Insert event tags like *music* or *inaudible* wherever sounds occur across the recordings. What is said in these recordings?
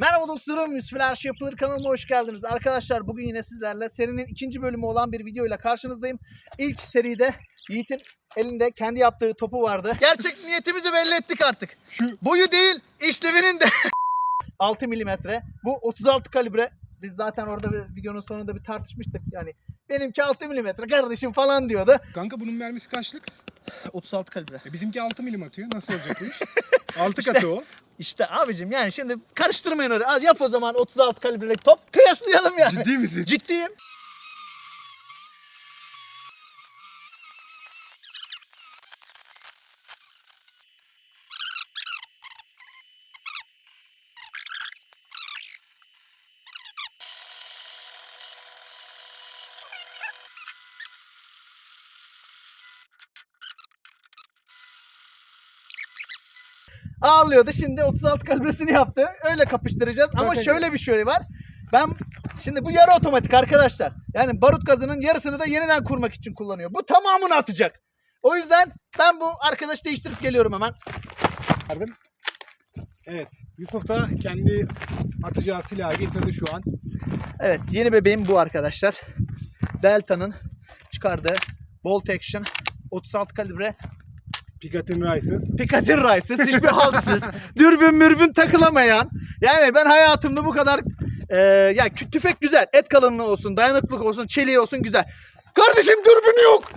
Merhaba dostlarım, Yusuf Her Şey Yapılır kanalıma hoş geldiniz. Arkadaşlar bugün yine sizlerle serinin ikinci bölümü olan bir videoyla karşınızdayım. İlk seride Yiğit'in elinde kendi yaptığı topu vardı. Gerçek niyetimizi belli ettik artık. Şu boyu değil, işlevinin de. *laughs* 6 milimetre. Bu 36 kalibre. Biz zaten orada bir, videonun sonunda bir tartışmıştık. Yani benimki 6 milimetre kardeşim falan diyordu. Kanka bunun mermisi kaçlık? 36 kalibre. E bizimki 6 milim atıyor. Nasıl olacak bu iş? *laughs* 6 İşte. katı o. İşte abicim yani şimdi karıştırmayın. Al yap o zaman 36 kalibrelik top. Kıyaslayalım yani. Ciddi misin? Ciddiyim. Ağlıyordu. Şimdi 36 kalibresini yaptı. Öyle kapıştıracağız. Ama Bakacağız. şöyle bir şey var. Ben şimdi bu yarı otomatik arkadaşlar. Yani barut gazının yarısını da yeniden kurmak için kullanıyor. Bu tamamını atacak. O yüzden ben bu arkadaşı değiştirip geliyorum hemen. Verdim. Evet. Yusuf da kendi atacağı silahı getirdi şu an. Evet yeni bebeğim bu arkadaşlar. Delta'nın çıkardığı Bolt Action 36 kalibre Picatinny Rice'ız. Picatinny Rice'siz, hiçbir haltsız, *laughs* dürbün mürbün takılamayan. Yani ben hayatımda bu kadar e, ya kü- tüfek güzel, et kalınlığı olsun, dayanıklılık olsun, çeliği olsun güzel. Kardeşim dürbünü yok.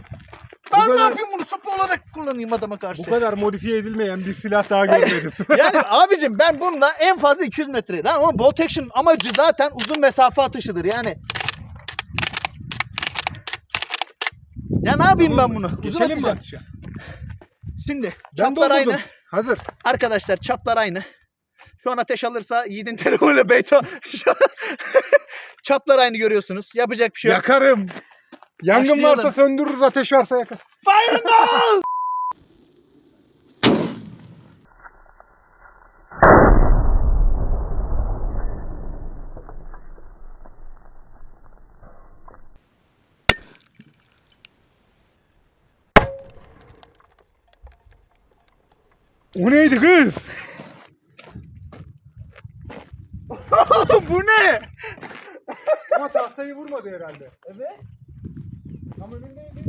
Ben ne kadar- yapayım bunu sopa olarak kullanayım adama karşı. Bu kadar modifiye edilmeyen bir silah daha görmedim. *laughs* yani *laughs* abicim ben bununla en fazla 200 metre. Lan ama bolt action amacı zaten uzun mesafe atışıdır yani. Ya ne yapayım ben bunu? Uzun Geçelim mi atacağım. atışa? Şimdi Ben çaplar doldurdum. aynı. Hazır. Arkadaşlar çaplar aynı. Şu an ateş alırsa Yiğit'in *laughs* telefonuyla beyto. *laughs* Çaplar aynı görüyorsunuz. Yapacak bir şey yok. Yakarım. Yangın Başlayalım. varsa söndürürüz, ateş varsa yakar. Fire in the hole! O neydi kız? *laughs* Bu ne? Ama tahtayı vurmadı herhalde. Evet. Tam önündeydi.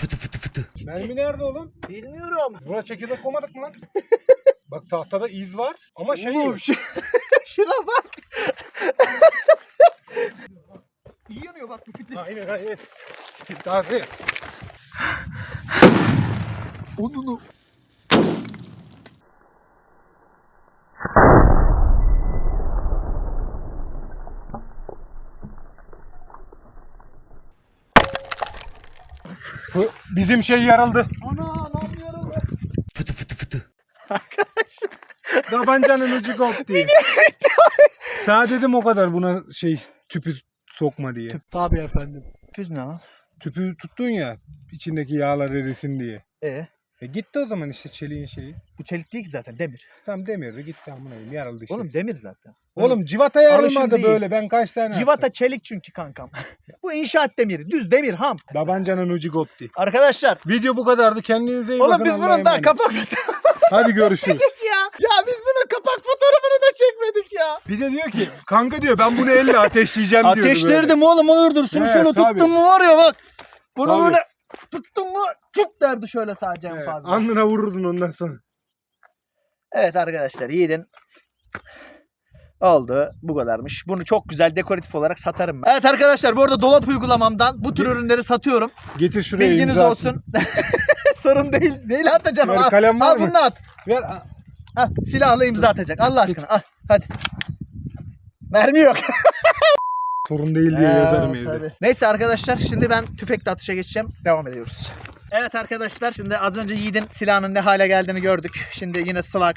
Fıtı fıtı fıtı. Mermi nerede oğlum? Bilmiyorum. Buna çekirdek koymadık mı lan? *laughs* Bak tahtada iz var ama şey Oğlum yok. şu- *laughs* şuna bak. İyi yanıyor bak bu fitil. Hayır hayır. Taze. Onunu. Bizim şey yarıldı. Ana lan yarıldı. Tabancanın ucu koptu. *laughs* Sağ dedim o kadar buna şey tüpü sokma diye. Tabii efendim. Düz ne lan? Tüpü tuttun ya içindeki yağlar erisin diye. E E gitti o zaman işte çeliğin şeyi. bu çelik değil ki zaten demir. Tam demirdi gitti amına koyayım yarıldı işte. Oğlum demir zaten. Oğlum civata Alışım yarılmadı değil. böyle ben kaç tane Civata attım. çelik çünkü kankam. *laughs* bu inşaat demiri. Düz demir ham. Tabancanın ucu koptu. Arkadaşlar. Video bu kadardı kendinize iyi Oğlum bakın biz Allah'a bunun daha emanet. kapak fotoğrafı *laughs* Hadi görüşürüz. *laughs* ya. Ya biz bunun kapak fotoğrafını da çekmedik ya. Bir de diyor ki kanka diyor ben bunu elle ateşleyeceğim diyor. Ateşlerdim oğlum olurdur. Şunu He, şöyle tabii. tuttum mu var ya bak. Bunu Tabii. böyle tuttum mu çok derdi şöyle sadece en Evet, fazla. alnına vururdun ondan sonra. Evet arkadaşlar Yiğit'in oldu. Bu kadarmış. Bunu çok güzel dekoratif olarak satarım ben. Evet arkadaşlar bu arada dolap uygulamamdan bu tür ürünleri satıyorum. Getir şuraya Bilginiz imza olsun. *laughs* Sorun değil. Neyle atacaksın? Ver, Al, kalem var al mı? bunu at. Ver. a- Al, silahla imza atacak. Allah aşkına. Al hadi. Mermi yok. *laughs* Sorun değil diye Ha, yazarım evde. tabii. Neyse arkadaşlar şimdi ben tüfekle atışa geçeceğim. Devam ediyoruz. Evet arkadaşlar şimdi az önce Yiğit'in silahının ne hale geldiğini gördük. Şimdi yine slug.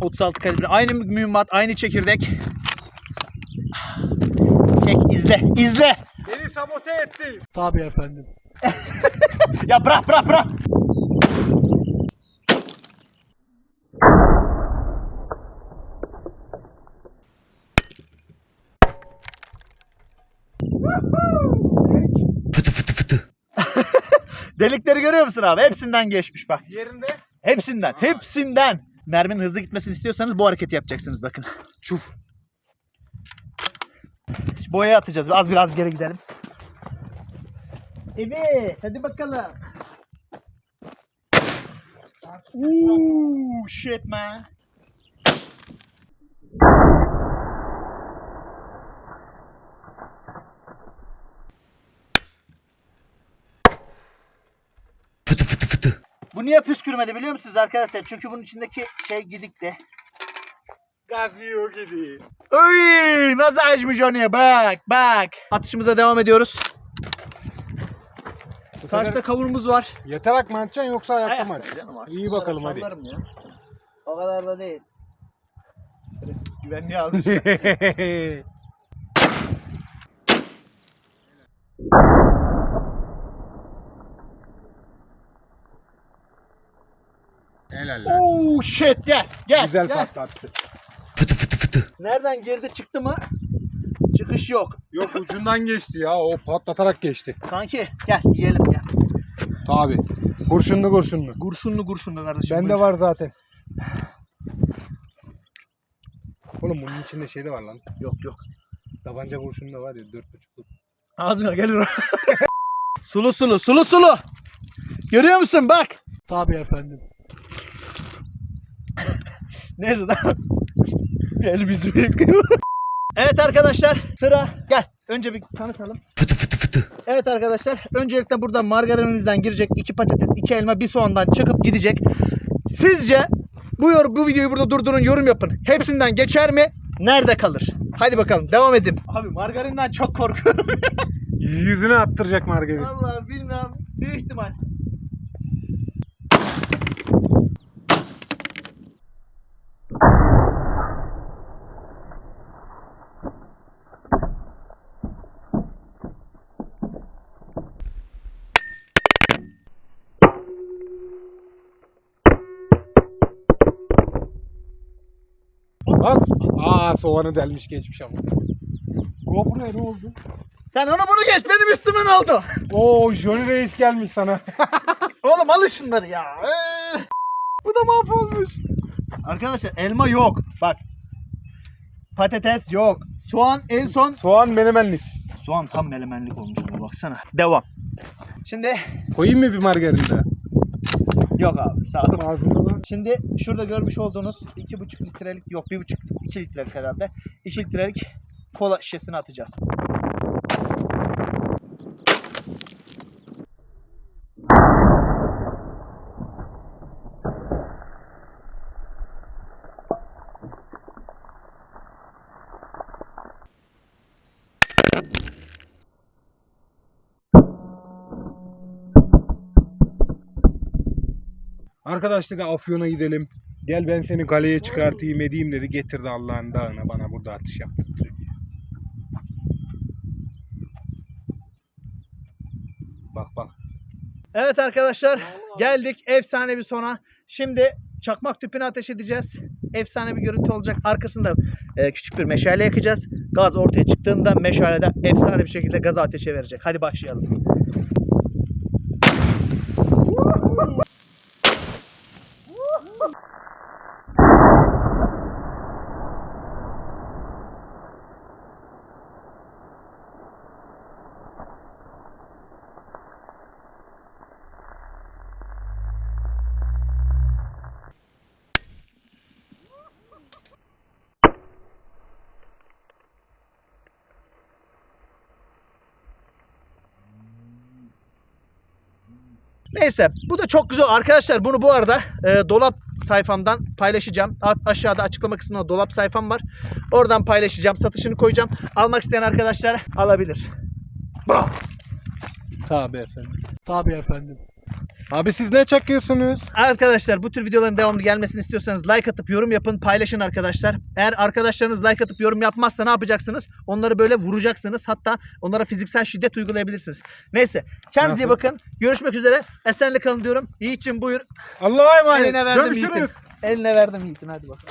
36 kalibre. Aynı mühimmat, aynı çekirdek. Çek izle, izle. Beni sabote etti. *laughs* Ya bırak bırak bırak. Delikleri görüyor musun abi? Hepsinden geçmiş bak. Yerinde. Hepsinden. Hepsinden. merminin hızlı gitmesini istiyorsanız bu hareketi yapacaksınız bakın. Çuf. Boyaya atacağız. Az biraz geri gidelim. Evet. Hadi bakalım. Ooh, shit man. Bu niye püskürmedi biliyor musunuz arkadaşlar? Çünkü bunun içindeki şey gidikti. Gazıyor gibi. Oy, nasıl açmış onu? Bak, bak. Atışımıza devam ediyoruz. Karşıda kavurumuz var. Yatarak mı atacaksın yoksa ayakta mı atacaksın? Canım artık. İyi Bu kadar bakalım hadi. sallarım ya. O kadar da değil. Güvenliği almış. *laughs* Helal lan. Oh shit gel gel. Güzel gel. patlattı. Fıtı fıtı fıtı. Nereden girdi çıktı mı? Çıkış yok. Yok ucundan geçti ya. O patlatarak geçti. Kanki gel yiyelim gel. Tabi. Kurşunlu kurşunlu. Kurşunlu kurşunlu kardeşim. Bende var zaten. Oğlum bunun içinde şey de var lan. Yok yok. Tabanca kurşunu da var ya dört buçukluk. Ağzına gelir o. *laughs* sulu sulu sulu sulu. Görüyor musun bak. Tabi efendim. Neyse daha. Elimizi yıkıyor. evet arkadaşlar sıra. Gel önce bir tanıtalım. Fıtı fıtı fıtı. Evet arkadaşlar öncelikle burada margarinimizden girecek iki patates, iki elma, bir soğandan çıkıp gidecek. Sizce bu yor bu videoyu burada durdurun yorum yapın. Hepsinden geçer mi? Nerede kalır? Hadi bakalım devam edin. Abi margarinden çok korkuyorum. *laughs* Yüzüne attıracak margarin. Vallahi bilmem. Büyük ihtimal. Bak. Aa soğanı delmiş geçmiş ama. GoPro'ya ne oldu? Sen onu bunu geç benim üstüme ne oldu? *laughs* Oo Johnny Reis gelmiş sana. *laughs* Oğlum alın şunları ya. Ee, bu da mahvolmuş. Arkadaşlar elma yok. Bak. Patates yok. Soğan en son. Soğan menemenlik. Soğan tam melemenlik olmuş ama baksana. Devam. Şimdi Koyayım mı bir margarin daha? yok abi sağ ol. Ağzında var. Şimdi şurada görmüş olduğunuz 2,5 litrelik yok 1,5 2 litrelik herhalde. 2 litrelik kola şişesini atacağız. Arkadaş dedi Afyon'a gidelim. Gel ben seni kaleye çıkartayım edeyim dedi. Getirdi Allah'ın dağına bana burada atış yaptırtıyor. Bak bak. Evet arkadaşlar geldik efsane bir sona. Şimdi çakmak tüpünü ateş edeceğiz. Efsane bir görüntü olacak. Arkasında e, küçük bir meşale yakacağız. Gaz ortaya çıktığında meşalede efsane bir şekilde gazı ateşe verecek. Hadi başlayalım. Neyse bu da çok güzel. Arkadaşlar bunu bu arada e, dolap sayfamdan paylaşacağım. Alt, aşağıda açıklama kısmında dolap sayfam var. Oradan paylaşacağım. Satışını koyacağım. Almak isteyen arkadaşlar alabilir. Bravo. Tabi efendim. Tabi efendim. Abi siz ne çakıyorsunuz? Arkadaşlar bu tür videoların devamlı gelmesini istiyorsanız like atıp yorum yapın, paylaşın arkadaşlar. Eğer arkadaşlarınız like atıp yorum yapmazsa ne yapacaksınız? Onları böyle vuracaksınız. Hatta onlara fiziksel şiddet uygulayabilirsiniz. Neyse. Kendinize iyi Nasıl? bakın. Görüşmek üzere. Esenle kalın diyorum. Yiğit'cim buyur. Allah'a emanet. Eline verdim Görüşürüz. Yiğit'in. Eline verdim Yiğit'in. Hadi bakalım.